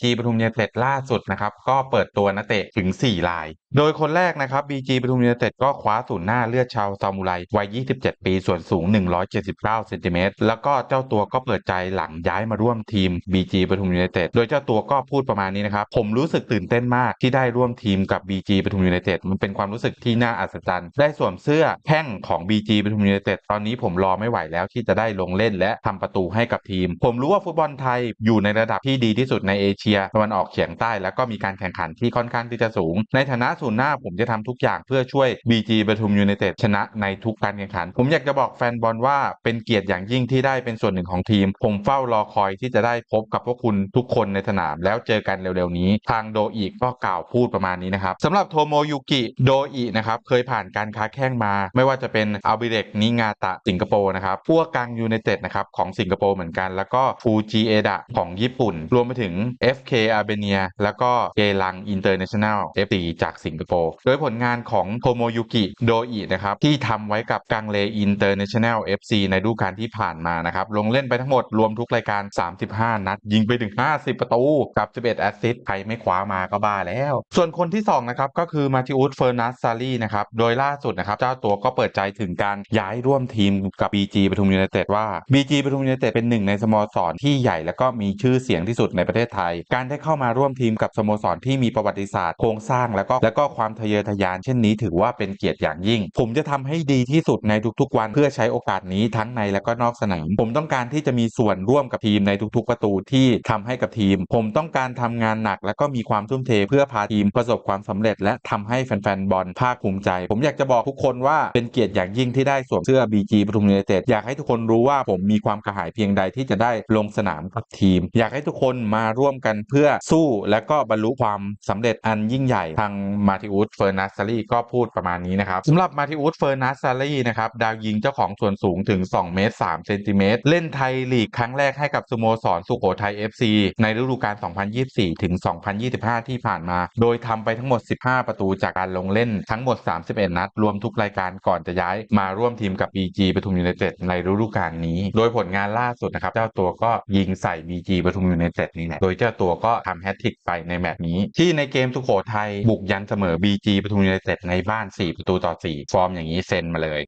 ทีปทุมยูไนเต็ดล่าสุดนะครับ ก็เปิดตัวนักเตะถึง 4 ราย โดยคนแรกนะครับ BG ปทุมยูไนเต็ดก็คว้าศูนย์หน้าเลือดชาวซามูไรวัย 27 ปี ส่วนสูง 179 เซนติเมตร แล้วก็เจ้าตัวก็เปิดใจหลังย้ายมาร่วมทีม BG ปทุมยูไนเต็ด โดยเจ้าตัวก็พูดประมาณนี้นะครับ ผมรู้สึกตื่นเต้นมากที่ได้ร่วมทีมกับ BG ปทุมยูไนเต็ด มันเป็นความรู้สึกที่น่าอัศจรรย์ ได้สวมเสื้อแข้งของ BG ปทุมยูไนเต็ด ตอนนี้ผมรอไม่ไหวแล้วที่จะได้ลงเล่นและทำประตูให้กับทีม ผมรู้ว่าฟุตบอลไทยอยู่ในระดับที่ดีที่สุดในเอเชียตะวันออกเฉียงใต้ แล้วก็มีการแข่งขันที่ค่อนข้างที่จะสูง ในฐานะศูนหน้าผมจะทำทุกอย่างเพื่อช่วย BG ปทุมยูไนเต็ดชนะในทุกการแข่งขัน ผมอยากจะบอกแฟนบอลว่าเป็นเกียรติอย่างยิ่งที่ได้เป็นส่วนหนึ่งของทีม ผมเฝ้ารอคอยที่จะได้พบกับพวกคุณทุกคนในสนาม แล้วเจอกันเร็วๆนี้ ทางโดอีกก็กล่าวพูดประมาณนี้นะครับสำหรับโทโมยุกิโดอินะครับเคยผ่านการค้าแข้งมา ไม่ว่าจะเป็นอัลบิเรกนิงาตะสิงคโปร์นะครับพวกกังยูไนเต็ดนะครับของสิงคโปร์เหมือนกัน แล้วก็ฟูจิเอดะของญี่ปุ่น รวมไปถึง FK อาร์เบเนียแล้วก็เกลังอินเตอร์เนชั่นแนล FD จากสิงคโปร์โดยผลงานของโทโมยุกิโดอินะครับที่ทำไว้กับกังเลอินเตอร์เนชั่นแนล FC ในฤดูกาลที่ผ่านมานะครับลงเล่นไปทั้งหมดรวมทุกรายการ 35 นัด ยิงไปถึง 50 ประตูกับ 11 แอสซิสต์ใครไม่คว้ามาก็บ้าแล้ว ส่วนคนที่2นะครับก็คือมาติอุสเฟอร์นัสซารีนะครับโดยล่าสุดนะครับเจ้าตัวก็เปิดใจถึงการย้ายร่วมทีมกับ BG ปทุมยูไนเต็ดว่า BG ปทุมยูไนเต็ดเป็นหนึ่งในสโมสรที่ใหญ่และก็มีชื่อเสียงที่สุดในประเทศไทย การได้เข้ามาร่วมทีมกับสโมสรที่มีประวัติศาสตร์โครงสร้างแล้วก็แล้วก็ความทะเยอทะยานเช่นนี้ถือว่าเป็นเกียรติอย่างยิ่ง ผมจะทำให้ดีที่สุดในทุกๆ วันเพื่อใช้โอกาสนี้ทั้งในและก็นอกสนาม ผมต้องการที่จะมีส่วนร่วมกับทีมในทุกๆ ประตูที่ทำให้กับทีม ผมต้องการทำงานหนัก และก็มีความทุ่มเทเพื่อพาทีมประสบความสำเร็จ และทำให้แฟนๆบอลภาคภูมิใจ ผมอยากจะบอกทุกคนว่าเป็นเกียรติอย่างยิ่งที่ได้สวมเสื้อ BG ปทุมยูไนเต็ดอยากให้ทุกคนรู้ว่าผมมีความกระหายเพียงใดที่จะได้ลงสนามกับทีม อยากให้ทุกคนมาร่วมกันเพื่อสู้และก็บรรลุความสำเร็จอันยิ่งใหญ่ทางมาติอุสเฟอร์นัสซารีก็พูดประมาณนี้นะครับสำหรับมาติอุสเฟอร์นัสซารีนะครับดาวยิงเจ้าของส่วนสูงถึง 2 เมตร3เซนติเมตรเล่นไทยลีกครั้งแรกให้กับสโมสรสุโขทัย FC ในฤดูกาล 2024 ถึง 2025 ที่ผ่านมา โดยทำไปทั้งหมด 15 ประตูจากการลงเล่นทั้งหมด 31 นัด รวมทุกรายการก่อนจะย้ายมาร่วมทีมกับ BG ปทุมยูไนเต็ดในฤดูกาลนี้ โดยผลงานล่าสุดนะครับ เจ้าตัวก็ยิงใส่ BG ปทุมยูไนเต็ดนี่แหละ โดยเจ้าตัวก็ทำแฮตทริกไปในแมตช์นี้ ที่ในเกมสุโขทัยบุกยันเสมอ BG ปทุมยูไนเต็ดในบ้าน 4 ประตูต่อ 4 ฟอร์มอย่างนี้เซ็นมาเลย